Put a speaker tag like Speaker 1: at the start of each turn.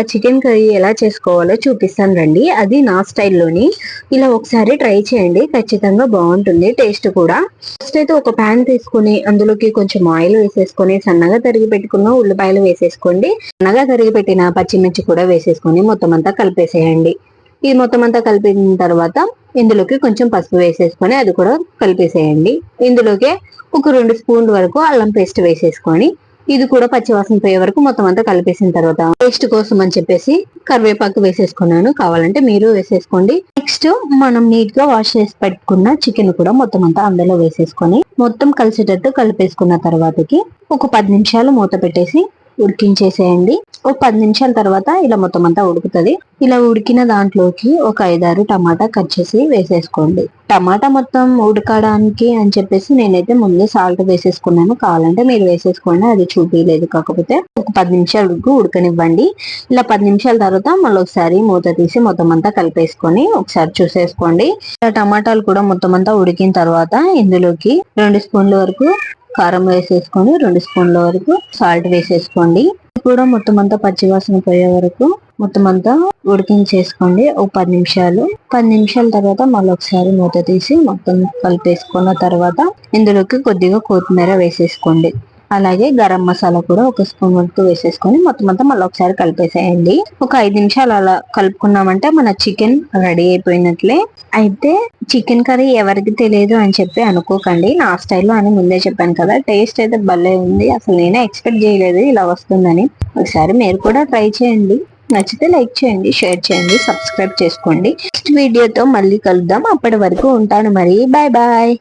Speaker 1: Chicken curry ఎలా చేసుకోవాలో చూపిస్తాను రండి. అది నా స్టైల్లోని ఇలా ఒకసారి ట్రై చేయండి. ఖచ్చితంగా బాగుంటుంది. టేస్ట్ కూడా. ఫస్ట్ అయితే ఒక ప్యాన్ తీసుకుని అందులోకి కొంచెం ఆయిల్ వేసేసుకొని సన్నగా తరిగి పెట్టుకున్న ఉల్లిపాయలు వేసేసుకోండి. సన్నగా తరిగి పెట్టిన పచ్చిమిర్చి కూడా వేసేసుకొని మొత్తం అంతా కలిపేసేయండి. ఇది మొత్తం అంతా కలిపిన తర్వాత ఇందులోకి కొంచెం పసుపు వేసేసుకొని అది కూడా కలిపేసేయండి. ఇందులోకి ఒక రెండు స్పూన్ల వరకు అల్లం పేస్ట్ వేసేసుకొని ఇది కూడా పచ్చివాసన పోయే వరకు మొత్తం అంతా కలిపేసిన తర్వాత పేస్ట్ కోసం అని చెప్పేసి కరివేపాకు వేసేసుకున్నాను. కావాలంటే మీరు వేసేసుకోండి. నెక్స్ట్ మనం నీట్గా వాష్ చేసి పెట్టుకున్న చికెన్ కూడా మొత్తం అంతా అందులో వేసేసుకొని మొత్తం కలిసేటట్టు కలిపేసుకున్న తర్వాతకి ఒక పది నిమిషాలు మూత పెట్టేసి ఉడికించేసేయండి. ఒక పది నిమిషాల తర్వాత ఇలా మొత్తం అంతా ఉడుకుతుంది. ఇలా ఉడికిన దాంట్లోకి ఒక ఐదారు టమాటా కట్ చేసి వేసేసుకోండి. టమాటా మొత్తం ఉడకడానికి అని చెప్పేసి నేనైతే ముందే సాల్ట్ వేసేసుకున్నాను. కావాలంటే మీరు వేసేసుకోండి అది చూపించలేదు కాకపోతే ఒక పది నిమిషాలు ఉడుకు ఉడకనివ్వండి. ఇలా పది నిమిషాల తర్వాత మళ్ళీ ఒకసారి మూత తీసి మొత్తం అంతా కలిపేసుకొని ఒకసారి చూసేసుకోండి. ఇలా టమాటాలు కూడా మొత్తం అంతా ఉడికిన తర్వాత ఇందులోకి రెండు స్పూన్ల వరకు కారం వేసేసుకొని రెండు స్పూన్ల వరకు సాల్ట్ వేసేసుకోండి. కూడా మొత్తం అంతా పచ్చివాసన పోయే వరకు మొత్తం అంతా ఉడికించేసుకోండి. ఒక పది నిమిషాలు. పది నిమిషాల తర్వాత మళ్ళీ ఒకసారి మూత తీసి మొత్తం కలిపేసుకున్న తర్వాత ఇందులోకి కొద్దిగా కొత్తిమీర వేసేసుకోండి. అలాగే గరం మసాలా కూడా ఒక స్పూన్ వరకు వేసేసుకొని మొత్తం అంతా మళ్ళీ ఒకసారి కలిపేసేయండి. ఒక ఐదు నిమిషాలు అలా కలుపుకున్నామంటే మన చికెన్ రెడీ అయిపోయినట్లే. అయితే చికెన్ కర్రీ ఎవరికి తెలియదు అని చెప్పి అనుకోకండి. నా స్టైల్లో అని ముందే చెప్పాను కదా టేస్ట్ అయితే భలే ఉంది. అసలు నేనే ఎక్స్పెక్ట్ చేయలేదు ఇలా వస్తుందని. ఒకసారి మీరు కూడా ట్రై చేయండి. నచ్చితే లైక్ చేయండి షేర్ చేయండి సబ్స్క్రైబ్ చేసుకోండి. నెక్స్ట్ వీడియోతో మళ్ళీ కలుద్దాం. అప్పటి వరకు ఉంటాను మరి. Bye bye